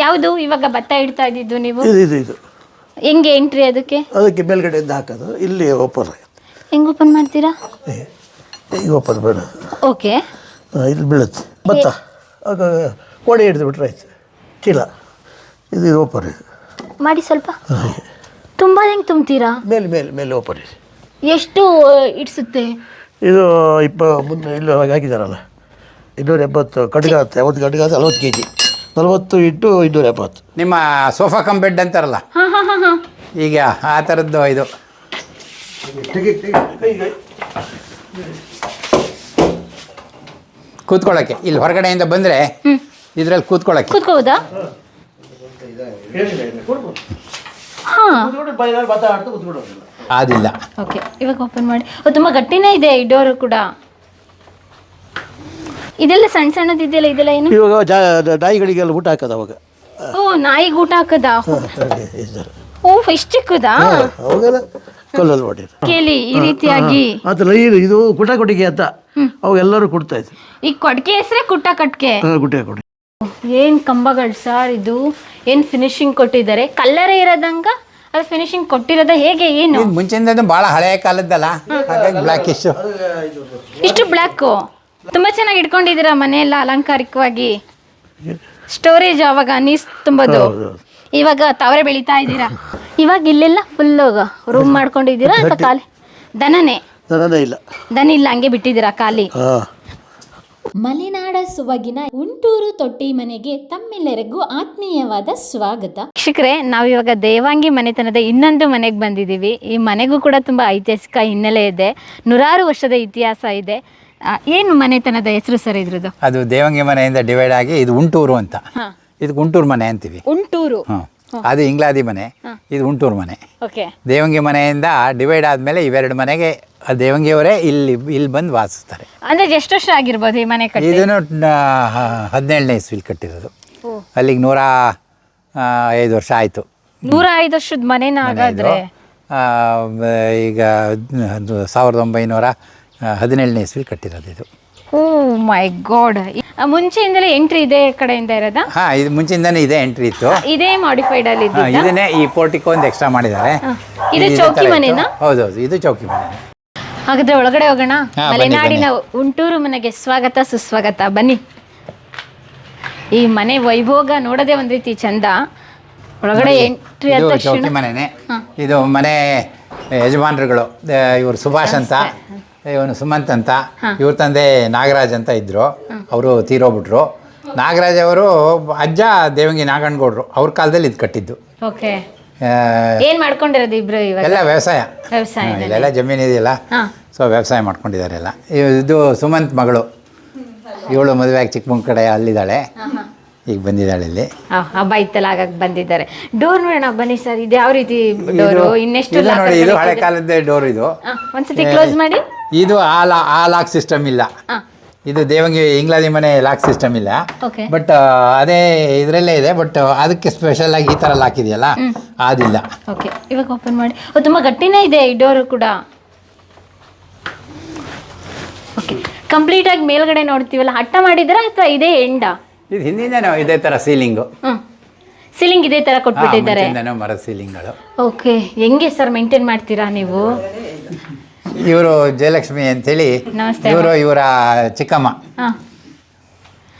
ಯಾವುದು? ಇವಾಗ ಭತ್ತ ಇಡ್ತಾ ಇದ್ದಿದ್ದು ನೀವು? ಇದು ಇದು ಇದು. ಹೆಂಗೆ ಎಂಟ್ರಿ ಅದಕ್ಕೆ? ಅದಕ್ಕೆ ಮೇಲ್ಗಡೆಯಿಂದ ಹಾಕೋದು. ಇಲ್ಲಿ ಓಪನ್ ಆಗುತ್ತೆ. ಹೆಂಗ್ ಓಪನ್ ಮಾಡ್ತೀರಾ. ಈಗ ಓಪನ್ ಬೇಡ. ಓಕೆ. ಇಲ್ಲಿ ಬೀಳುತ್ತೆ. ಭತ್ತ. ಓಡಿ ಹಿಡಿದು ಬಿಟ್ರೆ ಆಯ್ತು. ಚೀಲ. ಇದು ಇದು ಓಪನ್ ಇದು ಮಾಡಿ ಸ್ವಲ್ಪ. ಹಾಗೆ. ತುಂಬ ಹೆಂಗೆ ತುಂಬ್ತೀರಾ? ಮೇಲೆ ಮೇಲೆ ಮೇಲೆ ಓಪನ್ ಇದೆ ಎಷ್ಟು ಇಡ್ಸುತ್ತೆ? ಇದು ಇಪ್ಪ ಮುಂದೆ ಇಲ್ಲಿ ಹಾಕಿದಾರಲ್ಲ. ಇನ್ನೂರ ಎಪ್ಪತ್ತು ಕಡ್ಗ ಆಗುತ್ತೆ ಅವತ್ತು ಕಡ್ಗ ಆಗುತ್ತೆ ನಲ್ವತ್ತು ಕೆ ಜಿ ನಲ್ವತ್ತು ಇಟ್ಟು ಇನ್ನೂರ ಎಪ್ಪತ್ತು. ನಿಮ್ಮ ಸೋಫಾ ಕಮ್ ಬೆಡ್ ಅಂತಾರಲ್ಲ? ಹಾಂ ಹಾಂ ಹಾಂ ಹಾಂ. ಈಗ ಆ ಥರದ್ದು ಇದು. ಕೂತ್ಕೊಳ್ಳೋಕ್ಕೆ ಇಲ್ಲಿ ಹೊರಗಡೆಯಿಂದ ಬಂದರೆ ಇದರಲ್ಲಿ ಕೂತ್ಕೊಳ್ಳೋಕ್ಕೆ ಕೂತ್ಕೋಬೋದಾ ಹಾಂ. ಆದಿಲ್ಲ. ಓಕೆ ಇವಾಗ ಓಪನ್ ಮಾಡಿ. ಓ ತುಂಬ ಗಟ್ಟಿನೇ ಇದೆ ಇಡೋರು ಡೋರು ಕೂಡ. ಇದೆಲ್ಲ ಸಣ್ಣ ಸಣ್ಣದಿದೆಯಲ್ಲ ಇದೆಲ್ಲ ಏನು? ಇವಾಗ ಜಾ ನಾಯಿಗಳಿಗೆಲ್ಲ ಊಟ ಹಾಕದ ಅವಾಗ. ಓ ನಾಯಿಗೆ ಊಟ ಹಾಕದ? ಓ ಇಷ್ಟು ಚಿಕ್ಕದಾ? ಅವಾಗೆಲ್ಲ ಕಲ್ಲಲ್ಲಿ ಕೇಳಿ ಈ ರೀತಿಯಾಗಿ. ಅದಲ್ಲ ಇದು ಇದು ಕುಟ ಕೊಟ್ಟಿಗೆ ಅಂತ ಅವಾಗೆಲ್ಲರೂ ಎಲ್ಲರೂ ಕೊಡ್ತಾ ಇದ್ರು. ಈ ಕೊಡ್ಕೆ ಹೆಸರೇ ಕುಟ್ಟ ಕಟ್ಕೆ ಹಾಂ ಗುಟ್ಟೆ ಕೊಡಿ ಏನ್ ಕಂಬಗಳು ಸರ್ ಇದು? ಏನ್ ಫಿನಿಶಿಂಗ್ ಕೊಟ್ಟಿದ್ದಾರೆ? ಕಲ್ಲರೇ ಇರೋದಂಗ? ಅದು ಫಿನಿಶಿಂಗ್ ಕೊಟ್ಟಿರೋದ ಹೇಗೆ ಏನು? ಇದು ಬಹಳ ಭಾಳ ಹಳೆಯ ಕಾಲದ್ದಲ್ಲ? ಹಾಗಾಗಿ ಬ್ಲ್ಯಾಕಿಶ್ ಇಷ್ಟು ಬ್ಲ್ಯಾಕು ತುಂಬಾ ಚೆನ್ನಾಗಿ ಇಟ್ಕೊಂಡಿದ್ದೀರಾ ಮನೆಯೆಲ್ಲ ಅಲಂಕಾರಿಕವಾಗಿ? ಸ್ಟೋರೇಜ್ ಅವಾಗ ನೀಸ್ ತುಂಬೋದು. ಇವಾಗ ತಾವರೆ ಬೆಳಿತಾ ಇದ್ದೀರಾ? ಇವಾಗ ಇಲ್ಲೆಲ್ಲ ಫುಲ್ ರೂಮ್ ಮಾಡ್ಕೊಂಡಿದ್ದೀರಾ ಅಥವಾ ಖಾಲಿ? ದನನೇ? ಇಲ್ಲ. ದನ ಇಲ್ಲ ಹಂಗೆ ಬಿಟ್ಟಿದ್ದೀರಾ ಖಾಲಿ? ಮಲೆನಾಡ ಸೊಬಗಿನ ಉಂಟೂರು ತೊಟ್ಟಿ ಮನೆಗೆ ತಮ್ಮೆಲ್ಲರಿಗೂ ಆತ್ಮೀಯವಾದ ಸ್ವಾಗತ. ಶಿಕ್ರೆ ನಾವು ಇವಾಗ ದೇವಾಂಗಿ ಮನೆತನದ ಇನ್ನೊಂದು ಮನೆಗೆ ಬಂದಿದ್ದೀವಿ. ಈ ಮನೆಗೂ ಕೂಡ ತುಂಬಾ ಐತಿಹಾಸಿಕ ಹಿನ್ನೆಲೆ ಇದೆ. ನೂರಾರು ವರ್ಷದ ಇತಿಹಾಸ ಇದೆ. ಆ, ಏನು ಮನೆತನದ ಹೆಸರು ಸರ್ ಇದ್ರದ್ದು? ಅದು ದೇವಂಗಿ ಮನೆಯಿಂದ ಡಿವೈಡ್ ಆಗಿ ಇದು ಉಂಟೂರು ಅಂತ. ಹಾ. ಇದು ಗುಂಟೂರು ಮನೆ ಅಂತೀವಿ. ಉಂಟೂರು? ಅದು ಇಂಗ್ಲಾದಿ ಮನೆ. ಇದು ಉಂಟೂರು ಮನೆ. ಓಕೆ. ದೇವಂಗಿ ಮನೆಯಿಂದ ಡಿವೈಡ್ ಆದಮೇಲೆ ಇವೆರಡು ಮನೆಗೆ ಆ ದೇವಂಗಿಯವರೇ ಇಲ್ಲಿ ಇಲ್ಲಿ ಬಂದು ವಾಸಿಸ್ತಾರೆ. ಅಂದ್ರೆ ಎಷ್ಟು ವರ್ಷ ಆಗಿರ್ಬೋದು ಈ ಮನೆ ಕಟ್ಟಿ? ಇದನ್ನು ಹದಿನೇಳನೇ ಇಸ್ವಿಲಿ ಕಟ್ಟಿರೋದು. ಅಲ್ಲಿಗೆ ನೂರ ಆ, ಐದು ವರ್ಷ ಆಯ್ತು. ನೂರ ಐದು ವರ್ಷದ ಮನೆನ ಹಾಗಾದ್ರೆ ಈಗ ಅದು ಸಾವಿರದ ಒಂಬೈನೂರ ಹದಿನೇಳನೇ ಇಸ್ವಿಲಿ ಕಟ್ಟಿರೋದು ಇದು. ಓ ಮೈ ಗಾಡ್. ಮುಂಚೆಯಿಂದಲೇ ಎಂಟ್ರಿ ಇದೇ ಕಡೆಯಿಂದ ಇರೋದಾ? ಹಾ ಇದು ಮುಂಚೆಯಿಂದನೇ ಇದೆ ಎಂಟ್ರಿ ಇತ್ತು. ಇದೇ ಮಾಡಿಫೈಡ್ ಅಲ್ಲಿ ಹಾ, ಇದನ್ನೇ ಈ ಪೋರ್ಟಿಕೋ ಒಂದು ಎಕ್ಸ್ಟ್ರಾ ಮಾಡಿದ್ದಾರೆ. ಇದು ಇದೇ ಚೌಕಿ ಮನೆನಾ? ಹೌದು ಹೌದು ಹೌದೌದು ಇದು ಚೌಕಿ ಮನೆ. ಹಾಗಾದ್ರೆ ಒಳಗಡೆ ಹೋಗೋಣ. ಹಾ, ಬನ್ನಿ, ಮಲೆನಾಡಿನ ಉಂಟೂರು ಮನೆಗೆ ಸ್ವಾಗತ ಸುಸ್ವಾಗತ. ಬನ್ನಿ. ಈ ಮನೆ ವೈಭೋಗ ನೋಡೋದೇ ಒಂದ್ ರೀತಿ ಚಂದ. ಒಳಗಡೆ ಎಂಟ್ರಿ ಅಂತ ಇದು ತಕ್ಷಣ ಚೌಕಿ ಮನೆನೇ. ಇದು ಮನೆ ಯಜಮಾನರುಗಳು ಇವರು ಸುಭಾಷ್ ಅಂತ. ಇವನು ಸುಮಂತ್ ಅಂತ. ಇವ್ರ ತಂದೆ ನಾಗರಾಜ್ ಅಂತ ಇದ್ದರು ಅವರು ತೀರೋಗ್ಬಿಟ್ರು. ನಾಗರಾಜ್ ಅವರು ಅಜ್ಜ ದೇವಂಗಿ ನಾಗಣ್ಣಗೌಡ್ರು. ಅವ್ರ ಕಾಲದಲ್ಲಿ ಇದು ಕಟ್ಟಿದ್ದು. ಓಕೆ. ಏನ್ ಮಾಡ್ಕೊಂಡಿರೋದು ಇಬ್ರು ಇವಾಗ? ಎಲ್ಲ ವ್ಯವಸಾಯ. ವ್ಯವಸಾಯ ಇಲ್ಲೆಲ್ಲ ಜಮೀನು ಇದೆಯಲ್ಲ? ಸೊ ವ್ಯವಸಾಯ ಮಾಡ್ಕೊಂಡಿದ್ದಾರೆ ಎಲ್ಲ. ಇದು ಸುಮಂತ್ ಮಗಳು. ಇವಳು ಮದುವೆಯಾಗಿ ಚಿಕ್ಕಮಂಗ್ ಕಡೆ ಅಲ್ಲಿದ್ದಾಳೆ. ಈಗ ಬಂದಿದ್ದಾಳೆ ಇಲ್ಲಿ. ಹಬ್ಬ ಇತ್ತಲ್ಲ ಆಗಕ್ಕೆ ಬಂದಿದ್ದಾರೆ. ಡೋರ್ ನೋಡೋಣ ಬನ್ನಿ ಸರ್. ಇದು ಯಾವ ರೀತಿ ಡೋರು ಇನ್ನೆಷ್ಟು ನೋಡಿ ಇದು ಹಳೆ? ಕಾಲದ ಡೋರ್ ಇದು. ಒಂದ್ಸತಿ ಕ್ಲೋಸ್ ಮಾಡಿ. ಇದು ಆ ಲಾ ಆ ಲಾಕ್ ಸಿಸ್ಟಮ್ ಇಲ್ಲ. ಆ, ಇದು ದೇವಂಗಿ ಇಂಗ್ಲಾದಿ ಮನೆ ಲಾಕ್ ಸಿಸ್ಟಮ್ ಇಲ್ಲ. ಓಕೆ ಬಟ್ ಅದೇ ಇದರಲ್ಲೇ ಇದೆ ಬಟ್ ಅದಕ್ಕೆ ಸ್ಪೆಷಲ್ ಆಗಿ ಈ ಥರ ಲಾಕ್ ಇದೆಯಲ್ಲ ಅದಿಲ್ಲ ಓಕೆ ಇವಾಗ ಓಪನ್ ಮಾಡಿ. ಓ ತುಂಬ ಗಟ್ಟಿನೇ ಇದೆ ಈ ಡೋರು ಕೂಡ. ಓಕೆ ಕಂಪ್ಲೀಟ್ ಆಗಿ ಮೇಲ್ಗಡೆ ನೋಡ್ತೀವಲ್ಲ ಹಟ್ಟ ಮಾಡಿದ್ರ ಅಥವಾ ಇದೇ ಎಂಡ ಇದು ಹಿಂದಿಂದನೂ ಇದೇ ಥರ ಸೀಲಿಂಗು ಸೀಲಿಂಗ್ ಇದೇ ತರ ಕೊಟ್ಬಿಟ್ಟಿದ್ದಾರೆ. ಮರದ ಸೀಲಿಂಗ್ಗಳು ಓಕೆ ಹೆಂಗೆ ಸರ್ ಮೇಂಟೈನ್ ಮಾಡ್ತೀರಾ ನೀವು? ಇವರು ಜಯಲಕ್ಷ್ಮಿ ಅಂತೇಳಿ. ನಮಸ್ತೆ ಇವರು ಇವರ ಚಿಕ್ಕಮ್ಮ. ಹಾ.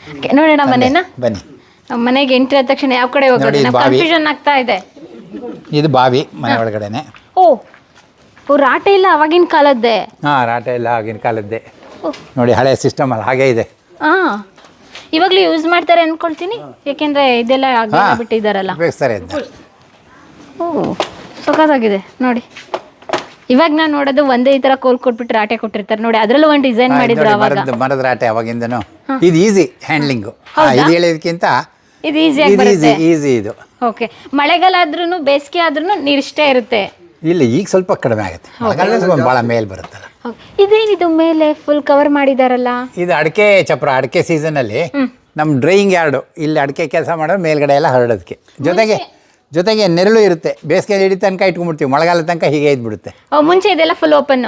Okay, ನೋಡೋಣ ಮನೇನ. ಬನ್ನಿ. ಮನೆಗೆ ಎಂಟ್ರಿ ಆದ ತಕ್ಷಣ ಯಾವ ಕಡೆ ಹೋಗೋದು ನೋಡಿ, ನಾವು ಬಾವಿ. ಕನ್ಫ್ಯೂಷನ್ ಆಗ್ತಾ ಇದೆ. ಇದು ಬಾವಿ ಮನೆ ಒಳಗಡೆನೆ. ಓ ಓ ರಾಟೆ ಇಲ್ಲ ಅವಾಗಿನ ಕಾಲದ್ದೇ? ಹಾಂ ರಾಟ ಇಲ್ಲ ಆಗಿನ ಕಾಲದ್ದೇ. ನೋಡಿ ಹಳೆ ಸಿಸ್ಟಮ್ ಅಲ್ಲಿ ಹಾಗೆ ಇದೆ. ಹಾ. ಇವಾಗ್ಲೂ ಯೂಸ್ ಮಾಡ್ತಾರೆ ಅನ್ಕೊಳ್ತೀನಿ. ಯಾಕೆಂದ್ರೆ ಇದೆಲ್ಲ ಹಾ. ಬಿಟ್ಟಿದ್ದಾರಲ್ಲ. ಉಪಯೋಗಿಸ್ತಾರೆ ಓ ಸಖತ್ತಾಗಿದೆ ನೋಡಿ. ಇವಾಗ ನಾನು ನೋಡೋದು ಒಂದೇ ಈ ತರ ಕೋಲ್ ಕೊಟ್ಬಿಟ್ಟು ರಾಟೆ ಕೊಟ್ಟಿರ್ತಾರೆ. ನೋಡಿ ಅದ್ರಲ್ಲೂ ಒಂದು ಡಿಸೈನ್ ಮಾಡಿದ್ರು ನೋಡಿ, ಅವಾಗ. ಮರದ ಮರದ ರಾಟೆ ಅವಾಗಿಂದನು. ಇದು ಈಸಿ ಹ್ಯಾಂಡ್ಲಿಂಗು ಇದು ಹೇಳಿದಕ್ಕಿಂತ ಇದು ಈಸಿಯಾಗಿ ಇದು ಈಸಿ ಬರುತ್ತೆ. ಈಸಿ ಇದು. ಓಕೆ ಮಳೆಗಾಲ ಆದ್ರೂ ಬೇಸಿಗೆ ಆದ್ರೂ ನೀರಿಷ್ಟೇ ಇರುತ್ತೆ. ಇಲ್ಲ ಈಗ ಸ್ವಲ್ಪ ಕಡಿಮೆ ಆಗುತ್ತೆ. ಮಳೆಗಾಲ ಸ್ವಲ್ಪ ಭಾಳ ಮೇಲ್ ಬರುತ್ತಲ್ಲ. Okay. ಇದೇನಿದು ಮೇಲೆ ಫುಲ್ ಕವರ್ ಮಾಡಿದಾರಲ್ಲ? ಇದು ಅಡಿಕೆ ಚಪ್ರ ಅಡಿಕೆ ಸೀಸನಲ್ಲಿ ನಮ್ಮ ಡ್ರೈಯಿಂಗ್ ಯಾರ್ಡು ಇಲ್ಲಿ ಅಡಿಕೆ ಕೆಲಸ ಮಾಡೋದು ಮೇಲ್ಗಡೆ ಎಲ್ಲ ಹರಡೋದಕ್ಕೆ. ಜೊತೆಗೆ ಜೊತೆಗೆ ನೆರಳು ಇರುತ್ತೆ. ಬೇಸಿಗೆಯಲ್ಲಿ ಇಡೀ ತನಕ ಇಟ್ಕೊಂಡ್ಬಿಡ್ತೀವಿ. ಮಳೆಗಾಲ ತನಕ ಹೀಗೆ ಇದ್ಬಿಡುತ್ತೆ. ಮುಂಚೆ ಇದೆಲ್ಲ ಫುಲ್ ಓಪನ್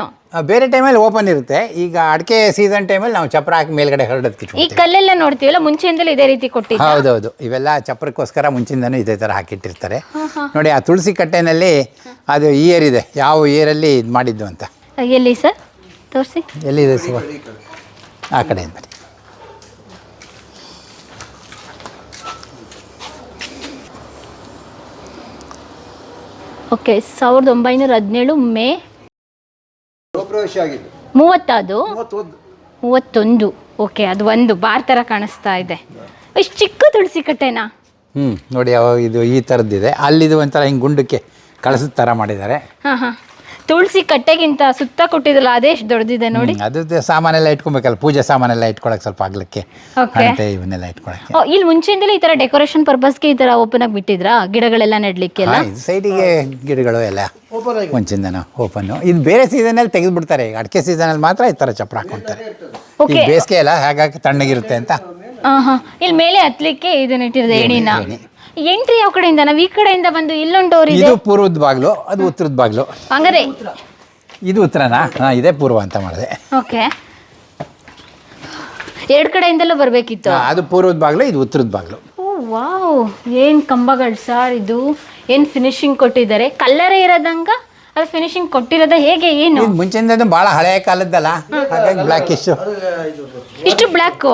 ಬೇರೆ ಟೈಮಲ್ಲಿ ಓಪನ್ ಇರುತ್ತೆ. ಈಗ ಅಡಿಕೆ ಸೀಸನ್ ಟೈಮಲ್ಲಿ ನಾವು ಚಪ್ರ ಹಾಕಿ ಮೇಲ್ಗಡೆ ಹರಡೋದಕ್ಕೆ ಈ ಕಲ್ಲೆಲ್ಲ ನೋಡ್ತೀವಲ್ಲ ಮುಂಚೆಯಿಂದಲೂ ಇದೇ ರೀತಿ ಕೊಟ್ಟಿ ಹೌದೌದು. ಇವೆಲ್ಲ ಚಪ್ರಕ್ಕೋಸ್ಕರ ಮುಂಚಿಂದನೂ ಇದೇ ಥರ ಹಾಕಿಟ್ಟಿರ್ತಾರೆ. ನೋಡಿ ಆ ತುಳಸಿ ಕಟ್ಟೆನಲ್ಲಿ ಅದು ಇಯರ್ ಇದೆ. ಯಾವ ಇಯರಲ್ಲಿ ಇದು ಮಾಡಿದ್ದು ಅಂತ. ಎಲ್ಲಿ ಸರ್? ತೋರಿಸಿ. ಎಲ್ಲಿದೆ ಸರ್? ಆ ಕಡೆ ಓಕೆ ಸಾವಿರದ ಒಂಬೈನೂರ ಹದಿನೇಳು ಮೇ ಗೃಹಪ್ರವೇಶ ಆಗಿದ್ದು ಮೂವತ್ತದು? ಮೂವತ್ತೊಂದು. ಮೂವತ್ತೊಂದು. ಓಕೆ ಅದು ಒಂದು ಬಾರ್ ಥರ ಕಾಣಿಸ್ತಾ ಇದೆ. ಎಷ್ಟು ಚಿಕ್ಕ ತುಳಸಿ ಕಟ್ಟೆನಾ? ಹ್ಞೂ ನೋಡಿ ಅವಾಗ ಇದು ಈ ಥರದ್ದಿದೆ ಅಲ್ಲಿದು ಒಂಥರ ಹಿಂಗೆ ಗುಂಡಕ್ಕೆ ಕಳಸದ ಥರ ಮಾಡಿದ್ದಾರೆ. ಹಾಂ ಹಾಂ. ತುಳಸಿ ಕಟ್ಟೆಗಿಂತ ಸುತ್ತ ಕೊಟ್ಟಿದ್ರಲ್ಲ ಅದೇ ಎಷ್ಟು ದೊಡ್ಡದಿದೆ ನೋಡಿ. ಹ್ಮ್, ಅದು ಸಾಮಾನೆಲ್ಲ ಇಟ್ಕೊಬೇಕಲ್ಲ ಪೂಜೆ ಸಾಮಾನೆಲ್ಲ ಇಟ್ಕೊಳಕ್ಕೆ ಸ್ವಲ್ಪ ಆಗ್ಲಿಕ್ಕೆ. Okay. ಇವನ್ನೆಲ್ಲ ಇಟ್ಕೊಳಕ್ಕೆ. ಓ, ಇಲ್ಲಿ ಮುಂಚೆಯಿಂದಲೇ ಈ ತರ ಡೆಕೋರೇಷನ್ ಪರ್ಪಸ್ಗೆ ಈ ತರ ಓಪನ್ ಆಗಿ ಬಿಟ್ಟಿದ್ರಾ? ಗಿಡಗಳೆಲ್ಲ ನೆಡ್ಲಿಕ್ಕೆಲ್ಲ ಹಾ, ಇದು ಸೈಡಿಗೆ ಗಿಡಗಳು ಎಲ್ಲ ಓಪನ್ ಆಗಿ ಮುಂಚಿಂದನೂ ಓಪನ್ನು ಇದು ಬೇರೆ ಸೀಸನಲ್ಲಿ ತೆಗೆದು ಬಿಡ್ತಾರೆ ಅಡಿಕೆ ಸೀಸನಲ್ಲಿ ಮಾತ್ರ ಈ ಥರ ಚಪ್ರ ಹಾಕೊಂತಾರೆ. ಈಗ ಓಕೆ ಬೇಸಿಗೆ ಎಲ್ಲ ಹಾಗಾಗಿ ತಣ್ಣಗಿರುತ್ತೆ ಅಂತ. ಹಾಂ ಹಾಂ ಇಲ್ಲಿ ಮೇಲೆ ಹತ್ಲಿಕ್ಕೆ ಇದನ್ನ ಇಟ್ಟಿರೋದು ಏಣಿನ. ಎಂಟ್ರಿ ಯಾವ ಕಡೆಯಿಂದ ನಾವು ಈ ಕಡೆಯಿಂದ ಬಂದು ಇಲ್ಲೊಂದು ಡೋರ್ ಇದೆ. ಇದು ಪೂರ್ವದ ಬಾಗ್ಲು ಅದು ಉತ್ತರದ ಬಾಗ್ಲು. ಹಂಗಾರೆ ಇದು ಉತ್ತರನಾ? ಹಾಂ ಇದೇ ಪೂರ್ವ ಅಂತ ಮಾಡಿದೆ. ಓಕೆ. ಎರಡು ಕಡೆಯಿಂದಲೂ ಬರಬೇಕಿತ್ತು. ಅದು ಪೂರ್ವದ ಬಾಗ್ಲು ಇದು ಉತ್ತರದ ಬಾಗ್ಲು. ಓ ವಾವ್. ಏನು ಕಂಬಗಳು ಸರ್ ಇದು? ಏನು ಫಿನಿಶಿಂಗ್ ಕೊಟ್ಟಿದ್ದಾರೆ? ಕಲ್ಲರೇ ಇರೋದಂಗ? ಅದು ಫಿನಿಶಿಂಗ್ ಕೊಟ್ಟಿರೋದ ಹೇಗೆ ಏನು? ಇದು ಮುಂಚಿಂದ ಭಾಳ ಹಳೆಯ ಕಾಲದ್ದಲ್ಲ? ಹಾಗಾಗಿ ಬ್ಲ್ಯಾಕಿಶ್ ಇದು ಇಷ್ಟು ಬ್ಲ್ಯಾಕು?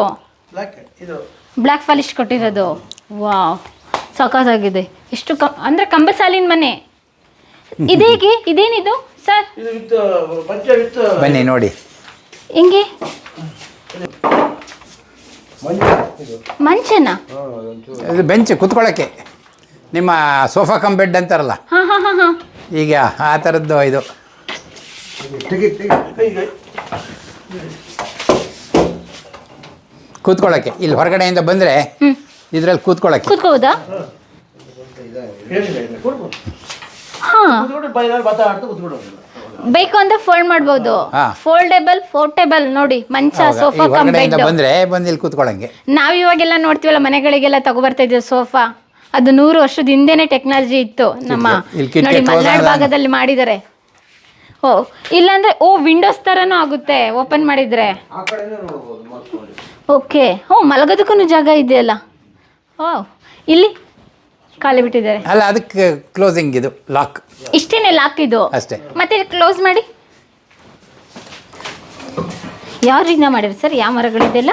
ಬ್ಲ್ಯಾಕ್ ಫಾಲಿಶ್ ಕೊಟ್ಟಿರೋದು. ವಾವ್. ಸಾಕಾಗಿದೆ ಎಷ್ಟು ಕಂ ಅಂದರೆ ಕಂಬಸಾಲಿನ ಮನೆ. ಇದೇಗೆ ಇದೇನಿದು? ಸರ್. ಬನ್ನಿ ನೋಡಿ. ಹೆಂಗೆ? ಮಂಚನಾ? ಇದು ಬೆಂಚ್ ಕುತ್ಕೊಳ್ಳೋಕ್ಕೆ ನಿಮ್ಮ ಸೋಫಾ ಕಮ್ ಬೆಡ್ ಅಂತಾರಲ್ಲ. ಹಾಂ ಹಾಂ ಹಾಂ ಹಾಂ. ಈಗ ಆ ಥರದ್ದು ಇದು. ತೆಗಿ ತೆಗಿ ಕೈಗೆ ಕೂತ್ಕೊಳ್ಳೋಕ್ಕೆ ಇಲ್ಲಿ ಹೊರಗಡೆಯಿಂದ ಬಂದರೆ. ಇದರಲ್ಲಿ ಕೂತ್ಕೊಳ್ಳೋಕ್ಕೆ ಕೂತ್ಕೋಬೋದಾ ಹಾಂ. ಬೇಕು ಅಂದ್ರೆ ಫೋಲ್ಡ್ ಮಾಡ್ಬೋದು. ಹಾ. ಫೋಲ್ಡೇಬಲ್ ಫೋರ್ಟೇಬಲ್ ನೋಡಿ ಮಂಚ ಅವಾಗ ಈ ಸೋಫಾ ಕಮ್ ಹೊರಗಡೆಯಿಂದ ಬೆಡ್ ಬಂದರೆ ಬಂದು ಇಲ್ಲಿ ಕೂತ್ಕೊಳ್ಳಂಗೆ ನಾವ್ ಇವಾಗೆಲ್ಲ ನೋಡ್ತೀವಲ್ಲ ಮನೆಗಳಿಗೆಲ್ಲ ತಗೋಬರ್ತಾ ಇದ್ದೀವಿ ಸೋಫಾ ಅದು ನೂರು ವರ್ಷದ ಹಿಂದೆನೆ ಟೆಕ್ನಾಲಜಿ ಇತ್ತು. ನಮ್ಮ ಇಲ್ಲಿ ಕಿಟಕಿ ನೋಡಿ close ಮಲೆನಾಡು ಭಾಗದಲ್ಲಿ ಮಾಡಿದ್ದಾರೆ. ಓ ಇಲ್ಲಾಂದ್ರೆ ಓ ವಿಂಡೋಸ್ ತರನೂ ಆಗುತ್ತೆ ಓಪನ್ ಮಾಡಿದ್ರೆ. ಓಕೆ ಓ ಮಲಗೋದಕ್ಕೂ ಜಾಗ ಇದೆಯಲ್ಲ? ಓ ಇಲ್ಲಿ ಖಾಲಿ ಬಿಟ್ಟಿದ್ದಾರೆ. ಅಲ್ಲ ಅದಕ್ಕೆ ಕ್ಲೋಸಿಂಗ್ ಇದು ಲಾಕ್ ಇಷ್ಟೇನೆ ಲಾಕ್ ಇದು? ಅಷ್ಟೇ. ಮತ್ತೆ ಕ್ಲೋಸ್ ಮಾಡಿ. ಯಾವ ರೀತಿನ ಮಾಡಿರಿ ಸರ್? ಯಾವ ಮರಗಳಿದೆಲ್ಲ?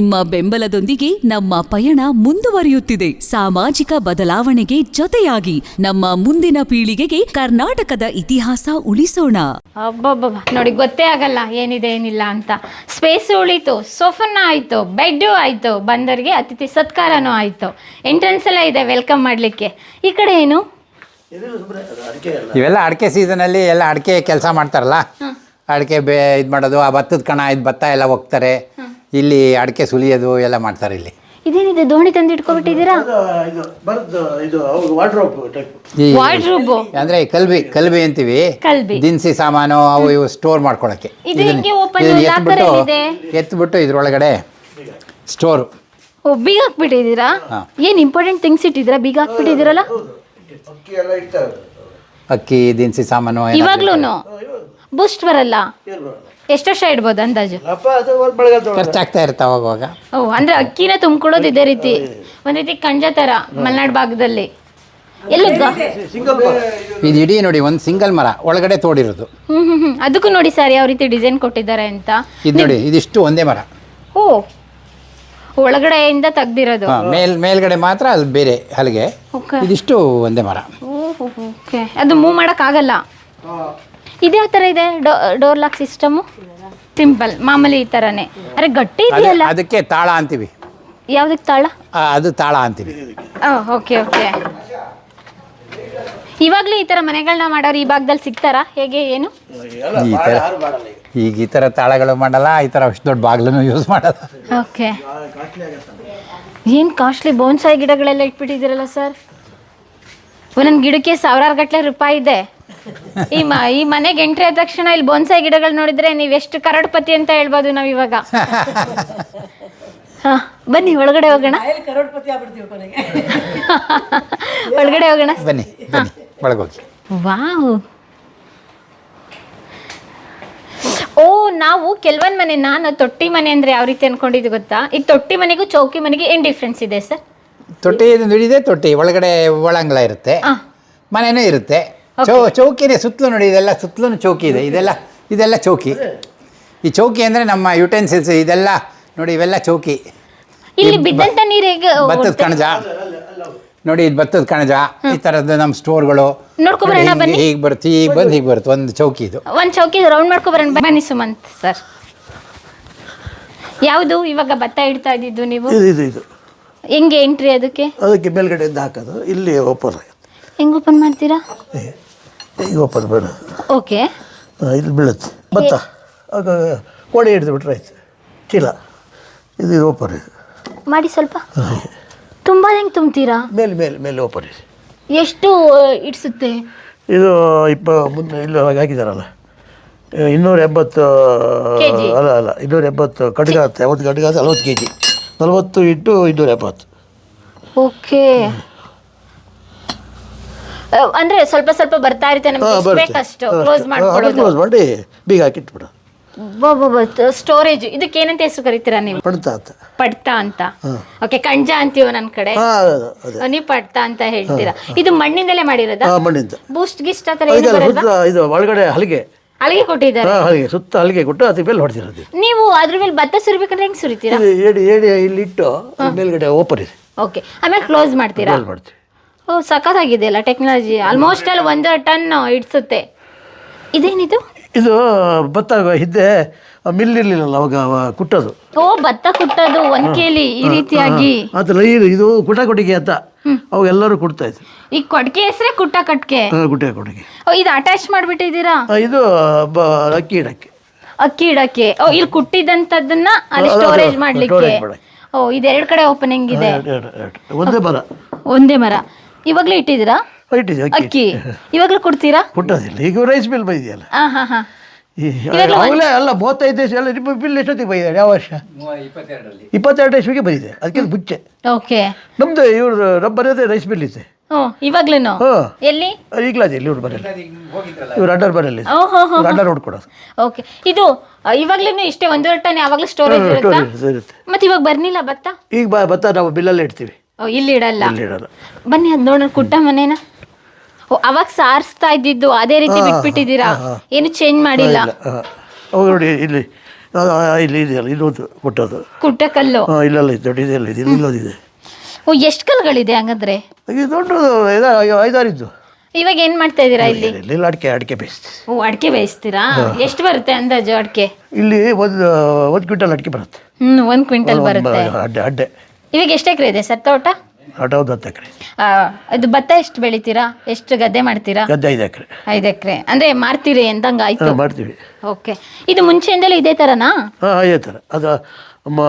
ನಿಮ್ಮ ಬೆಂಬಲದೊಂದಿಗೆ ನಮ್ಮ ಪಯಣ ಮುಂದುವರಿಯುತ್ತಿದೆ. ಸಾಮಾಜಿಕ ಬದಲಾವಣೆಗೆ ಜೊತೆಯಾಗಿ ನಮ್ಮ ಮುಂದಿನ ಪೀಳಿಗೆಗೆ ಕರ್ನಾಟಕದ ಇತಿಹಾಸ ಉಳಿಸೋಣ. ಅಬ್ಬಬ್ಬಬ್ಬ ನೋಡಿ ಗೊತ್ತೇ ಆಗಲ್ಲ ಏನಿದೆ ಏನಿಲ್ಲ ಅಂತ. ಸ್ಪೇಸ್ ಉಳಿತು ಸೋಫನ್ನ ಆಯಿತು ಬೆಡ್ಡು ಆಯಿತು ಬಂದರಿಗೆ ಅತಿಥಿ ಸತ್ಕಾರನೂ ಆಯಿತು. ಎಂಟ್ರೆನ್ಸ್ ಎಲ್ಲ ಇದೆ ವೆಲ್ಕಮ್ ಮಾಡ್ಲಿಕ್ಕೆ. ಈ ಕಡೆ ಏನು? ಇವೆಲ್ಲ ಅಡಿಕೆ ಸೀಸನಲ್ಲಿ ಎಲ್ಲ ಅಡಿಕೆ ಕೆಲಸ ಮಾಡ್ತಾರಲ್ಲ? ಅಡಿಕೆ ಬೇ ಇದು ಮಾಡೋದು ಆ ಭತ್ತದ ಕಣ ಇದು ಭತ್ತ ಎಲ್ಲ ಹೋಗ್ತಾರೆ ಇಲ್ಲಿ ಅಡಿಕೆ ಸುಲಿಯೋದು ಎಲ್ಲ ಮಾಡ್ತಾರೆ ಇಲ್ಲಿ. ಇದೇನಿದೆ? ದೋಣಿ ತಂದು ಇಟ್ಕೊಬಿಟ್ಟಿದ್ದೀರಾ? ಇದು ಬರದ್ದು ಇದು ಅವಾಗ ವಾರ್ಡ್ರೋಬ್ ಟೈಪ್ ಈ ವಾರ್ಡ್ರೂಬು ಅಂದ್ರೆ ಈ ಕಲ್ಬಿ ಕಲ್ಬಿ ಅಂತೀವಿ. ಕಲ್ಬಿ. ದಿನಸಿ ಸಾಮಾನು ಅವು ಇವು ಸ್ಟೋರ್ ಮಾಡ್ಕೊಳಕ್ಕೆ. ಇದು ಇದನ್ನ- ಹೆಂಗೆ open? ಇದನ್ನ locker ಎತ್ಬಿಟ್ಟು ಇದ್ರೊಳಗಡೆ ಸ್ಟೋರು ಓ ಬೀಗ ಹಾಕ್ಬಿಟ್ಟಿದ್ದೀರಾ? ಹಾ. ಏನು ಇಂಪಾರ್ಟೆಂಟ್ ಥಿಂಗ್ಸ್ ಇಟ್ಟಿದ್ದೀರಾ? ಬೀಗ ಹಾಕ್ಬಿಟ್ಟಿದ್ದೀರಲ್ಲ? ಅಕ್ಕಿ ಎಲ್ಲ ಇಡ್ತಾರೆ ಅಕ್ಕಿ ದಿನಸಿ ಸಾಮಾನು ಏನಾದ್ರು ಇವಾಗ್ಲೂ ಬೂಸ್ಟ್ ಬರಲ್ಲ? ಏನು ಬರಲ್ಲ. ಎಷ್ಟು ವರ್ಷ ಇಡ್ಬೋದು ಅಂದಾಜು? ಅಪ್ಪ ಅದು ಒಂದು ಖರ್ಚಾಗ್ತಾ ಇರ್ತಾವ ಅವಾಗ ಓ ಅಂದ್ರೆ ಅಕ್ಕಿನ ತುಂಬ್ಕೊಳ್ಳೋದು ಇದೇ ರೀತಿ. ಒಂದ್ ರೀತಿ ಕಣ್ಜ ತರ ಮಲೆನಾಡು ಭಾಗದಲ್ಲಿ. ಸಿಂಗಲ್ ಇದು ಇಡೀ ನೋಡಿ ಒಂದು ಸಿಂಗಲ್ ಮರ ಒಳಗಡೆ ತೋಡಿರೋದು. ಹ್ಮ್ ಹ್ಮ್ ಹ್ಮ್. ಅದಕ್ಕೂ ನೋಡಿ ಸರ್ ಯಾವ ರೀತಿ ಡಿಸೈನ್ ಕೊಟ್ಟಿದ್ದಾರೆ ಅಂತ. ಇದು ನೋಡಿ ಇದಿಷ್ಟು ಒಂದೇ ಮರ. ಓ ಒಳಗಡೆಯಿಂದ ತೆಗ್ದಿರೋದು. ಹಾ, ಮೇಲ್ ಮೇಲ್ಗಡೆ ಮಾತ್ರ ಅಲ್ಲಿ ಬೇರೆ ಹಲಗೆ. ಓಕೆ ಇದಿಷ್ಟು ಒಂದೇ ಮರ. ಓಕೆ ಅದು ಮೂವ್ ಮಾಡಕ್ ಆಗಲ್ಲ ಇದ್ಯಾವ ಥರ ಇದೆ? Door lock system? ಸಿಂಪಲ್ ಮಾಮೂಲಿ ಈ ಥರನೇ. ಅರೆ ಗಟ್ಟಿ ಇದೆಯಲ್ಲ? ಅದಕ್ಕೆ ತಾಳ ಅಂತೀವಿ. ಯಾವ್ದಕ್ಕೆ ತಾಳ? ಅದು ತಾಳ ಅಂತೀವಿ. Okay okay. ಇವಾಗಲೂ ಈ ಥರ ಮನೆಗಳನ್ನ ಮಾಡೋರು ಈ ಭಾಗದಲ್ಲಿ ಸಿಗ್ತಾರಾ? ಹೇಗೆ ಏನು? ಈ ಥರ ಈಗ. ಈ ಥರ ತಾಳಗಳು ಮಾಡಲ್ಲ ಈ ಥರ ಅಷ್ಟು ದೊಡ್ಡ ಬಾಗಿಲನ್ನು ಯೂಸ್ ಮಾಡಲ್ಲ. ಓಕೆ. ಏನು ಕಾಸ್ಟ್ಲಿ ಬೋನ್ಸಾಯಿ ಗಿಡಗಳೆಲ್ಲ ಇಟ್ಬಿಟ್ಟಿದ್ದೀರಲ್ಲ ಸರ್ ಒಂದೊಂದು ಗಿಡಕ್ಕೆ ಸಾವಿರಾರು ಗಟ್ಟಲೆ ರೂಪಾಯಿ ಇದೆ. ಈ ಮ ಈ ಮನೆಗೆ ಎಂಟ್ರಿ ಆದ ತಕ್ಷಣ ಇಲ್ಲಿ ಬೊನ್ಸೈ ಗಿಡಗಳು ನೋಡಿದ್ರೆ ನೀವು ಎಷ್ಟು ಕರಡ್ಪತಿ ಅಂತ ಹೇಳ್ಬೋದು ನಾವು ಇವಾಗ. ಹಾ ಬನ್ನಿ ಒಳಗಡೆ ಹೋಗೋಣ. ಒಳಗಡೆ ಹೋಗೋಣ. ಬನ್ನಿ ಬನ್ನಿ ಒಳಗೋಗಿ. ವಾವ್. ಓ ನಾವು ಕೆಲವೊಂದು ಮನೆ ನಾನು ತೊಟ್ಟಿ ಮನೆ ಅಂದ್ರೆ ಯಾವ ರೀತಿ ಅನ್ಕೊಂಡಿದ್ದು ಗೊತ್ತಾ? ಈ ತೊಟ್ಟಿ ಮನೆಗೂ ಚೌಕಿ ಮನೆಗೆ ಏನ್ ಡಿಫ್ರೆನ್ಸ್ ಇದೆ ಸರ್? ತೊಟ್ಟಿ ಇದೆ ತೊಟ್ಟಿ ಒಳಗಡೆ ಒಳಾಂಗ್ಲ ಇರುತ್ತೆ. ಆ. ಮನೆನೂ ಇರುತ್ತೆ. ಚೌ ಚೌಕಿನೇ ಸುತ್ತಲೂ ನೋಡಿ ಇದೆಲ್ಲ ಸುತ್ತಲೂ ಚೌಕಿ ಇದೆ. ಇದೆಲ್ಲ ಇದೆಲ್ಲ ಚೌಕಿ. ಈ ಚೌಕಿ ಅಂದರೆ ನಮ್ಮ ಯುಟೆನ್ಸಿಲ್ಸ್ ಇದೆಲ್ಲ ನೋಡಿ ಇವೆಲ್ಲ ಚೌಕಿ. ಇಲ್ಲಿ ಬಿದ್ದಂತ ನೀರು ಹೇಗೆ ಭತ್ತದ ಕಣಜ. ನೋಡಿ ಇದು ಭತ್ತದ ಕಣಜ. ಈ ಥರದ್ದು ನಮ್ಮ ಸ್ಟೋರ್ಗಳು ನೋಡ್ಕೊಬರೋಣ ಬನ್ನಿ. ಹೀಗೆ ಬರುತ್ತೆ ಈಗ ಬಂದು ಹೀಗೆ ಬರುತ್ತೆ ಒಂದು ಚೌಕಿ ಇದು. ಒಂದು ಚೌಕಿ ರೌಂಡ್ ಮಾಡ್ಕೊ ಬರೋಣ. ಬನ್ನಿ ಸುಮಂತ್ ಸರ್ ಯಾವುದು? ಇವಾಗ ಭತ್ತ ಇಡ್ತಾ ಇದ್ದಿದ್ದು ನೀವು? ಇದು ಇದು ಇದು. ಹೆಂಗೆ ಎಂಟ್ರಿ ಅದಕ್ಕೆ? ಅದಕ್ಕೆ ಮೇಲ್ಗಡೆಯಿಂದ ಹಾಕೋದು. ಇಲ್ಲಿ ಓಪನ್ ಆಗುತ್ತೆ. ಹೆಂಗ್ ಓಪನ್ ಮಾಡ್ತೀರಾ? ಈಗ ಓಪನ್ ಬೇಡ ಓಕೆ. ಇಲ್ಲಿ ಬೀಳುತ್ತೆ. ಭತ್ತ ಆಗ ಕೋಣೆ ಹಿಡಿದು ಬಿಟ್ರೆ ಆಯ್ತು. ಚೀಲ ಇದು ಇದು ಓಪನ್ ಇದೆ ಮಾಡಿ ಸ್ವಲ್ಪ. ತುಂಬಾ ಹೆಂಗೆ ತುಂಬ್ತೀರಾ? ಮೇಲೆ ಮೇಲೆ ಮೇಲೆ ಓಪನ್ ಇದೆ. ಎಷ್ಟು ಇಡಿಸುತ್ತೆ? ಇದು ಇಪ್ಪ ಮುಂದೆ ಇಲ್ಲಿ ಹಾಕಿದಾರಲ್ಲ. ಇನ್ನೂರ ಎಂಬತ್ತು ಅಲ್ಲ ಅಲ್ಲ ಇನ್ನೂರ ಎಂಬತ್ತು ಕಡ್ಗ ಆಗುತ್ತೆ ಒಂದು ಕಡ್ಗ ಆಗುತ್ತೆ ನಲ್ವತ್ತು ಕೆ ಜಿ ನಲ್ವತ್ತು ಇಟ್ಟು ಇನ್ನೂರ ಎಪ್ಪತ್ತು ಓಕೆ. ಅಂದ್ರೆ ಸ್ವಲ್ಪ ಸ್ವಲ್ಪ ಬರ್ತಾ ಇರುತ್ತೆ ನಮ್ಗೆ ಬೇಕಷ್ಟು. ಕ್ಲೋಸ್ ಮಾಡ್ಕೊಳ್ಳೋದು ಕ್ಲೋಸ್ ಮಾಡಿ ಬೀಗ ಹಾಕಿಟ್ಬಿಡು. ಸ್ಟೋರೇಜ್ ಇದಕ್ಕೆ ಏನಂತ ಹೆಸರು ಕರಿತೀರಾ ನೀವು? ಪಡ್ತಾ ಅಂತ. ಪಡ್ತಾ ಅಂತ. ಓಕೆ ಕಣ್ಜ ಅಂತೀವ ನನ್ನ ಕಡೆ? ನೀವು ಪಡ್ತಾ ಅಂತ ಹೇಳ್ತೀರಾ. ಇದು ಮಣ್ಣಿಂದಲೇ ಮಾಡಿರೋದಾ? ಮಣ್ಣಿಂದ. ಬೂಸ್ಟ್ ಗಿಸ್ಟ್ ಆ ಥರ ಏನು ಬರಲ್ವಾ? ಇದು ಒಳಗಡೆ ಹಲಿಗೆ. ಅಲ್ಲಿಗೆ ಕೊಟ್ಟಿದ್ದಾರೆ. ಹಲಿಗೆ ಸುತ್ತ ಹಲಿಗೆ ಕೊಟ್ಟು ಅದ್ರ ಮೇಲೆ ಹೊಡೆದಿರೋದು ನೀವು ಅದ್ರ ಮೇಲೆ ಭತ್ತ ಸುರಿಬೇಕಂದ್ರೆ ಹೆಂಗೆ ಸುರಿತೀರಾ? ಹೇಳಿ ಏಡಿ ಏಡಿ ಇಲ್ಲಿ ಇಟ್ಟು ಮೇಲ್ಗಡೆ ಓಪನ್ ಇದೆ. ಓಕೆ ಆಮೇಲೆ ಕ್ಲೋಸ್ ಮಾಡ್ತೀರಾ? ಕ್ಲೋಸ್ ಮಾಡ್ತೀವಿ. ಓ ಸಖತ್ತಾಗಿದೆ ಅಲ್ಲ ಟೆಕ್ನಾಲಜಿ ಆಲ್ಮೋಸ್ಟ್ ಅಲ್ಲಿ ಒಂದು ಟನ್ ಇಡ್ಸುತ್ತೆ. ಇದೇನಿದು? ಇದು ಭತ್ತ ಹಿಂದೆ ಮಿಲ್ ಇರಲಿಲ್ಲ ಅವಾಗ ಅವ ಕುಟ್ಟೋದು. ಓ ಭತ್ತ ಕುಟ್ಟೋದು ಒಂದ್ ಕೇಳಿ ಈ ರೀತಿಯಾಗಿ. ಅದ್ರ ಇದು ಇದು ಕುಟ ಕೊಟ್ಟಿಗೆ ಅಂತ. ಅವಾಗ ಎಲ್ಲರೂ ಕೊಡ್ತಾ ಇದ್ರು. ಈ ಕೊಡ್ಕೆ ಹೆಸರೇ ಕುಟ್ಟ ಕಟ್ಕೆ ಆ, ಕುಟ ಕೊಟ್ಟಿಗೆ. ಓ ಇದು ಅಟ್ಯಾಚ್ ಮಾಡ್ಬಿಟ್ಟಿದ್ದೀರಾ? ಆ, ಇದು ಬ ಅಕ್ಕಿ ಇಡಕ್ಕೆ. ಅಕ್ಕಿ ಇಡಕ್ಕೆ. ಓ ಇಲ್ಲಿ ಕುಟ್ಟಿದಂತದನ್ನ ಅಲ್ಲಿ ಅದು- ಅದು ಸ್ಟೋರೇಜ್ ಮಾಡ್ಲಿಕ್ಕೆ ಮಾಡಕ್ಕೆ. ಓ ಇದು ಎರಡ್ ಕಡೆ ಓಪನಿಂಗ್ ಇದೆ. ಎರಡು- ಎರಡು- ಎರಡು. ಒಂದೇ ಮರ. ಒಂದೇ ಮರ. ಇವಾಗ್ಲೂ ಇಟ್ಟಿದ್ದೀರಾ? ಇಟ್ಟಿದೆ ಅಕ್ಕಿ. ಅಕ್ಕಿ. ಇವಾಗ್ಲೂ ಕೊಡ್ತೀರಾ? ಕೊಟ್ಟೋದಿಲ್ಲ ಈಗ ರೈಸ್ ಬಿಲ್ ಬೈದಿಯಲ್ಲ. ಹಾ ಹಾ ಹಾ. ಈ ಅವಾಗಲೇ ಅಲ್ಲ ಮೂವತ್ತೈದು ದೇಶ ಎಲ್ಲ ನಿಮ್ಮ ಬಿಲ್ ಎಷ್ಟೊತ್ತಿಗೆ ಬೈದಾರೆ ಯಾವ ವರ್ಷ? ಇಪ್ಪತ್ತೆರಡು ಇಸ್ವಿಗೆ ಬಂದಿದೆ ಅದಕ್ಕೆ ಬುಚ್ಚೆ ಓಕೆ. ನಮ್ಮದು ಇವ್ರು ರಬ್ಬರ್ ಇದೆ ರೈಸ್ ಬಿಲ್ ಇದೆ. ಹ್ಞೂ ಇವಾಗ್ಲೂನು? ಹಾಂ. ಎಲ್ಲಿ? ಈಗಲಾದೆ ಇಲ್ಲಿ ಇವ್ರು ಬರಲ್ಲ. ಇವ್ರು ಅಡ್ಡರ್ ಮನೇಲಿ ಓ ಹೋ ಹೋ ಇವ್ರು ಅಡ್ಡರ್ ನೋಡ್ಕೊಡೋದು ಓಕೆ. ಇದು ಆ, ಇವಾಗ್ಲೂನು ಇಷ್ಟೇ ಒಂದೂವರೆ ಟನ್ ಯಾವಾಗಲೂ ಸ್ಟೋರೇಜ್ ಇರುತ್ತಾ? ಸ್ಟೋರೇಜ್ ಇರುತ್ತೆ. ಮತ್ತೆ ಇವಾಗ ಬರ್ನಿಲ್ಲ ಭತ್ತ? ಈಗ ಬ ಭತ್ತ ನಾವು ಬಿಲ್ಲಲ್ಲೇ ಇಡ್ತೀವಿ. ಇಲ್ಲಿ ಇಡಲ್ಲ. ಬನ್ನಿ ಅದ್ ನೋಡೋಣ ಕುಟ್ಟ ಮನೇನ? ಓ ಅವಾಗ ಸಾರಿಸ್ತಾ ಇದ್ದಿದ್ದು ಅದೇ ರೀತಿ ಬಿಟ್ಬಿಟ್ಟಿದ್ದೀರಾ? ಏನು ಚೇಂಜ್ ಮಾಡಿಲ್ಲ? ಅವಾಗ ನೋಡಿ ಇಲ್ಲಿ ಆ, ಆ, ಇಲ್ಲಿ ಇದೆಯಲ್ಲ ಇಲ್ಲೊಂದು ಕೊಟ್ಟೋದು ಕುಟ್ಟ ಕಲ್ಲು? ಹಾಂ ಇಲ್ಲೆಲ್ಲ ಇದೆ ದೊಡ್ಡದೆಲ್ಲ ಇದೆ ಇಲ್ಲೊಂದಿದೆ ಓ ಎಷ್ಟು ಕಲ್ಗಳಿದೆ ಹಂಗಂದ್ರೆ? ಇದು ದೊಡ್ಡದು ಐದು ಐದಾರು ಇದ್ದು ಇವಾಗ ಏನ್ ಮಾಡ್ತಾ ಇದ್ದೀರಾ ಇಲ್ಲಿ? ಇಲ್ಲಿ ಅಡಿಕೆ ಅಡಿಕೆ ಬೇಯಿಸ್ತೀವಿ. ಓ ಅಡಿಕೆ ಬೇಯಿಸ್ತೀರಾ? ಎಷ್ಟು ಬರುತ್ತೆ ಅಂದಾಜು ಅಡಿಕೆ? ಇಲ್ಲಿ ಒಂದು ಒಂದು ಕ್ವಿಂಟಲ್ ಅಡಿಕೆ ಬರುತ್ತೆ. ಹ್ಮ್ ಒಂದ್ ಕ್ವಿಂಟಲ್ ಬರುತ್ತೆ. ಒಂದು ಅಡ್ಡೆ ಅಡ್ಡೆ. ಇವಾಗ ಎಷ್ಟು ಎಕರೆ ಇದೆ ಸರ್ ತೋಟ? ಹತ್ತು ಎಕರೆ. ಆ, ಅದು ಭತ್ತ ಎಷ್ಟು ಬೆಳಿತೀರಾ? ಎಷ್ಟು ಗದ್ದೆ ಮಾಡ್ತೀರಾ? ಗದ್ದೆ ಐದು ಎಕರೆ. ಐದು ಎಕರೆ. ಅಂದ್ರೆ ಮಾರ್ತೀರಿ ಎಂದಂಗ ಆಯ್ತು? ಹಾಂ ಮಾಡ್ತೀವಿ. ಓಕೆ ಇದು ಮುಂಚೆಯಿಂದಲೂ ಇದೇ ತರನಾ? ಹಾಂ ಅದೇ ಥರ ಅದು ನಮ್ಮ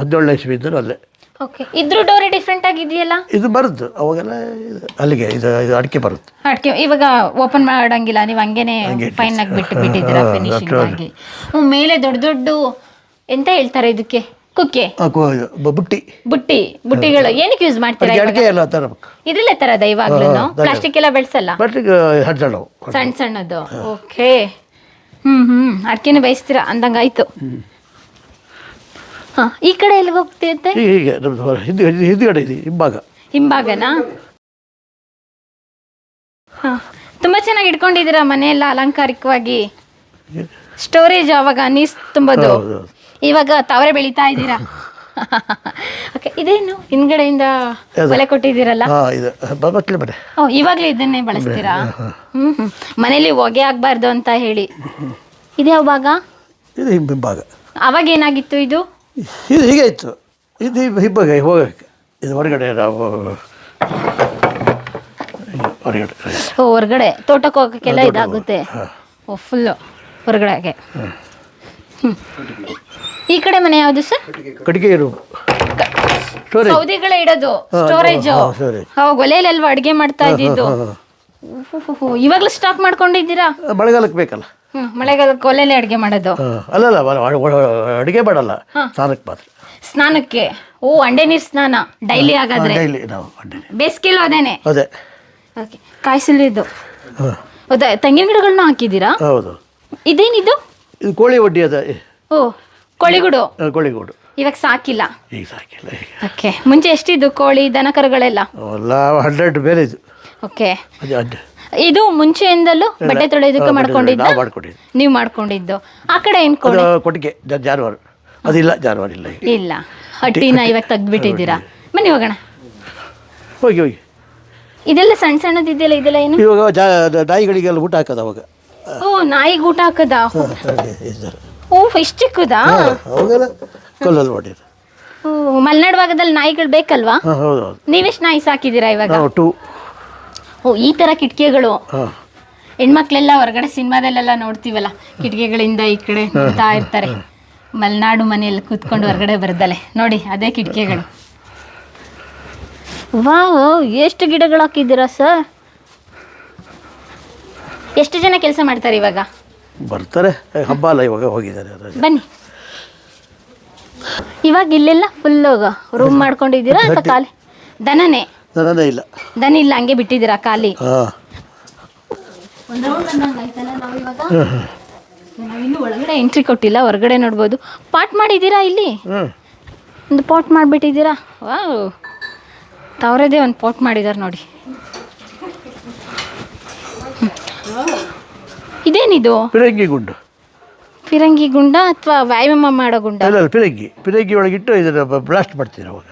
ಹದಿನೇಳನೇ ಇಸ್ವಿ ಇದ್ದರು ಅಲ್ಲೇ. ಓಕೆ ಇದ್ರ ಡೋರಿ ಡಿಫ್ರೆಂಟ್ ಆಗಿದೆಯಲ್ಲ? ಇದು ಬರುತ್ತೆ ಅವಾಗೆಲ್ಲ ಇದು ಅಲ್ಲಿಗೆ ಇದು ಇದು ಅಡಿಕೆ ಬರುತ್ತೆ ಅಡಿಕೆ ಇವಾಗ ಓಪನ್ ಮಾಡಂಗಿಲ್ಲ. ನೀವು ಹಂಗೇನೆ ಫೈನ್ ಆಗಿ ಬಿಟ್ಟು ಬಿಟ್ಟಿದ್ದೀರಾ ಫಿನಿಶಿಂಗ್ ಆಗಿ. ಹ್ಮ್, ಮೇಲೆ ದೊಡ್ಡ ದೊಡ್ಡ ಎಂತ ಹೇಳ್ತಾರೆ ಇದಕ್ಕೆ? ಕುಕ್ಕೆ. ಬ- ಬುಟ್ಟಿ. ಬುಟ್ಟಿ ಬುಟ್ಟಿಗಳು ಏನಕ್ಕೆ ಯೂಸ್ ಮಾಡ್ತೀರಾ ಅಡಿಕೆ ಇವಾಗ? ಅಡಿಕೆ ಎಲ್ಲ ತರಬೇಕು ಇದ್ರಲ್ಲೇ ತರ ಇವಾಗ್ಲೂ ಪ್ಲಾಸ್ಟಿಕ್ ಎಲ್ಲ ಬೆಳೆಸಲ್ಲ? ಬಟ್ ಈಗ ಹಡ್ಸಲ್ಲ ಸಣ್ಣ ಸಣ್ಣದು ಓಕೆ ಹ್ಮ್ ಹ್ಮ್. ಅಡ್ಕೆನ ಬೇಯಿಸ್ತೀರಾ? ಅಂದಂಗ ಆಯ್ತು ಹಾ ಈ ಕಡೆ ಎಲ್ಲಿ ಹೋಗ್ತಿರುತ್ತೆ ಹೀಗೆ ಹೀಗೆ. ನಮ್ದು ಹೊರ- ಹಿಂದೆ ಹಿಂದೆ- ಹಿಂದ್ಗಡೆ ಇದೆ ಹಿಂಭಾಗ. ಹಿಂಭಾಗನಾ? ಹಾ. ತುಂಬಾ ಚೆನ್ನಾಗಿ ಇಟ್ಕೊಂಡಿದ್ದೀರಾ ಮನೆಯೆಲ್ಲ ಅಲಂಕಾರಿಕವಾಗಿ? ಸ್ಟೋರೇಜ್ ಅವಾಗ ನೀಸ್ ತುಂಬೋದು? ಹೌದು, ಹೌದು. ಇವಾಗ ತಾವರೆ ಬೆಳಿತಾ ಇದ್ದೀರಾ? ಓಕೆ ಇದೇನು? ಹಿಂದ್ಗಡೆಯಿಂದ? ಒಲೆ ಕೊಟ್ಟಿದ್ದೀರಲ್ಲ? ಇದು. ಓ ಇವಾಗಲೇ ಇದನ್ನೇ ಬಳಸ್ತೀರಾ? ಹ್ಮ್ ಹ್ಮ್. ಮನೇಲಿ ಹೊಗೆ ಆಗ್ಬಾರ್ದು ಅಂತ ಹೇಳಿ. ಇದ್ಯಾವ ಭಾಗ? ಇದು ಹಿಂಭಾಗ. ಅವಾಗ ಏನಾಗಿತ್ತು ಇದು? ಇದು ಹೀಗೆ ಇತ್ತು. ಇದು ಹಿಂಭಾಗ ಹೋಗಕ್ಕೆ. ಇದು ಹೊರಗಡೆ ನಾವು ಹೊರಗಡೆ. ಓ ಹೊರಗಡೆ. ತೋಟಕ್ಕೆ ಹೋಗಕ್ಕೆಲ್ಲ ಇದಾಗುತ್ತೆ. ಓ ಫುಲ್ಲು ಹೊರಗಡೆಗೆ. ಹ್ಮ್. ಈ ಕಡೆ ಮನೆ ಯಾವುದು ಸರ್? ಕಟ್ಟಿಗೆ ರೂಮ್ ಸೌದಿಗಳೇ ಇಡೋದು ಸ್ಟೋರೇಜ್ ಅವಾಗ ಒಲೆಯಲ್ಲಿ ಅಲ್ವಾ ಅಡುಗೆ ಮಾಡ್ತಾ ಇದ್ದಿದ್ದು? ಇವಾಗಲೂ ಸ್ಟಾಕ್ ಮಾಡ್ಕೊಂಡಿದ್ದೀರಾ? ಮಳೆಗಾಲಕ್ಕೆ ಬೇಕಲ್ಲ. ಹ್ಮ್ ಮಳೆಗಾಲಕ್ಕೆ ಒಲೆಯಲ್ಲಿ ಅಡುಗೆ ಮಾಡೋದು. ಅಲ್ಲಲ್ಲ ಅಡುಗೆ ಮಾಡಲ್ಲ ಸ್ನಾನಕ್ಕೆ ಮಾತ್ರ. ಸ್ನಾನಕ್ಕೆ? ಓ ಅಂಡೆ ನೀರ್ ಸ್ನಾನ ಡೈಲಿ ಆಗಾದ್ರೆ ಡೈಲಿ ನಾವು ಅಂಡೆ ಬೇಸಿಗೆಲೂ ಅದೇನೆ? ಅದೇ. ಓಕೆ ಕಾಯಿಸಲಿದ್ದು ಹೌದಾ ತೆಂಗಿನ ಗಿಡಗಳನ್ನ ಹಾಕಿದ್ದೀರಾ? ಹೌದು. ಇದೇನಿದು? ಇದು ಕೋಳಿ ಒಡ್ಡಿ ಅದ ಓ ಕೋಳಿಗುಡು. ಕೋಳಿಗೂಡು. ಇವಾಗ ಸಾಕಿಲ್ಲ. ಈಗ ಸಾಕಿಲ್ಲ ಈಗ. ಓಕೆ ಮುಂಚೆ ಎಷ್ಟಿದ್ದು ಕೋಳಿ ದನ ಕರುಗಳೆಲ್ಲ ಎಲ್ಲ ಹಂಡ್ರೆಡ್ ಬೇರೆ ಇದು ಓಕೆ. ಅದು ಅಡ್ಡ. ಇದು ಮುಂಚೆಯಿಂದಲೂ ಬಟ್ಟೆ ತೊಳೆಯೋದಕ್ಕೆ ಮಾಡ್ಕೊಂಡಿದ್ದ? ನಾವು ಮಾಡ್ಕೊಂಡಿದ್ದು. ನೀವು ಮಾಡ್ಕೊಂಡಿದ್ದು. ಆ ಕಡೆ ಏನ್ ಅದು ಕೋಳಿ? ಕೊಟ್ಟಿಗೆ ಜ- ಜಾನುವಾರು. ಅದಿಲ್ಲ ಜಾನುವಾರು ಇಲ್ಲ ಈಗ. ಇಲ್ಲ. ಹಟ್ಟಿನ ಇವಾಗ ತೆಗ್ದ್ಬಿಟ್ಟಿದ್ದೀರಾ? ಬನ್ನಿ ಹೋಗೋಣ. ಹೋಗಿ ಹೋಗಿ. ಇದೆಲ್ಲ ಸಣ್ಣ ಸಣ್ಣದಿದೆಯಲ್ಲ ಇದೆಲ್ಲ ಏನು? ಇವಾಗ ಜಾ ನಾಯಿಗಳಿಗೆಲ್ಲ ಊಟ ಹಾಕದ ಅವಾಗ. ಓ ನಾಯಿಗೆ ಊಟ ಹಾಕದ? ಇದ್ದಾರೆ ಓ ಇಷ್ಟು ಚಿಕ್ಕದಾ? ಅವಾಗೆಲ್ಲ ಕಲ್ಲಲ್ಲಿ ಹೊಡಿಯೋದು ಓ ಮಲೆನಾಡು ಭಾಗದಲ್ಲಿ ನಾಯಿಗಳು ಬೇಕಲ್ವಾ? ಹಾಂ ಹೌದು ಹೌದು. ನೀವೆಷ್ಟು ನಾಯಿ ಸಾಕಿದ್ದೀರಾ ಇವಾಗ? ನಾವು ಟೂ. ಓ ಈ ತರ ಕಿಟಕಿಗಳು. ಹಾಂ. ಹೆಣ್ಮಕ್ಳೆಲ್ಲ ಹೊರಗಡೆ ಸಿನಿಮಾದಲ್ಲೆಲ್ಲ ನೋಡ್ತೀವಲ್ಲ ಕಿಟಕಿಗಳಿಂದ ಈ ಕಡೆ ನೋಡ್ತಾ ಇರ್ತಾರೆ. ಮಲೆನಾಡು ಮನೆಯಲ್ಲಿ ಕೂತ್ಕೊಂಡು ಹೊರಗಡೆ ಬರ್ದಲೆ. ನೋಡಿ ಅದೇ ಕಿಟಕಿಗಳು. ವಾವ್ ಎಷ್ಟು ಗಿಡಗಳು ಹಾಕಿದ್ದೀರಾ ಸರ್? ಎಷ್ಟು ಜನ ಕೆಲಸ ಮಾಡ್ತಾರೆ ಇವಾಗ? ಬರ್ತಾರೆ. ಹಬ್ಬ ಅಲ್ಲ ಇವಾಗ ಹೋಗಿದ್ದಾರೆ ರಜೆ. ಬನ್ನಿ. ಇವಾಗ ಇಲ್ಲೆಲ್ಲ ಫುಲ್ ರೂಮ್ ಮಾಡ್ಕೊಂಡಿದ್ದೀರಾ ಅಥವಾ ಖಾಲಿ? ದನನೇ? ನನನೇ ಇಲ್ಲ. ದನ ಇಲ್ಲ ಹಂಗೆ ಬಿಟ್ಟಿದ್ದೀರಾ ಖಾಲಿ? ಹಾಂ. ಒಂದು ರೌಂಡ್ ಬಂದಂಗೆ ಆಯ್ತಲ್ಲ ನಾವು ಇವಾಗ? ನಾವಿನ್ನು ಒಳಗಡೆ ಎಂಟ್ರಿ ಕೊಟ್ಟಿಲ್ಲ ಹೊರಗಡೆ ನೋಡ್ಬೋದು. ಪಾಟ್ ಮಾಡಿದ್ದೀರಾ ಇಲ್ಲಿ? ಹ್ಞೂ ಒಂದು ಪಾಟ್ ಮಾಡಿಬಿಟ್ಟಿದ್ದೀರಾ? ವಾವ್. ತವರದೇ ಒಂದು ಪಾಟ್ ಮಾಡಿದ್ದಾರೆ ನೋಡಿ. ಹ್ಮ್. ಇದೇನಿದು? ಪಿರಂಗಿ ಗುಂಡು. ಪಿರಂಗಿ ಗುಂಡ ಅಥವಾ ವ್ಯಾಯಾಮ ಮಾಡೋ ಗುಂಡ? ಅಲ್ಲ ಪಿರಂಗಿ. ಪಿರಂಗಿ ಒಳಗಿಟ್ಟು ಇದನ್ನು ಬ್ಲಾಸ್ಟ್ ಮಾಡ್ತೀವಿ ಅವಾಗ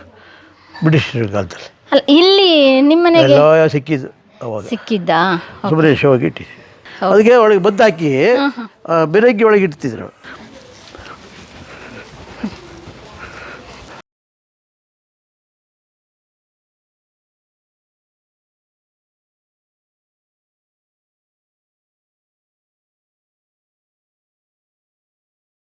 ಬ್ರಿಟಿಷರ ಕಾಲದಲ್ಲಿ. ಅಲ್ಲ ಇಲ್ಲಿ ನಿಮ್ಮ ಮನೆಗೆ ಎಲ್ಲ ಸಿಕ್ಕಿದ್ದು ಅವಾಗ. ಸಿಕ್ಕಿದ್ದಾ? ಸುಬ್ರೇಶ್ ಹೋಗಿ ಅದಕ್ಕೆ ಒಳಗೆ ಬದ್ದಾಕಿ ಬೆರಗ್ಗೆ ಒಳಗೆ ಇಡ್ತಿದ್ರು.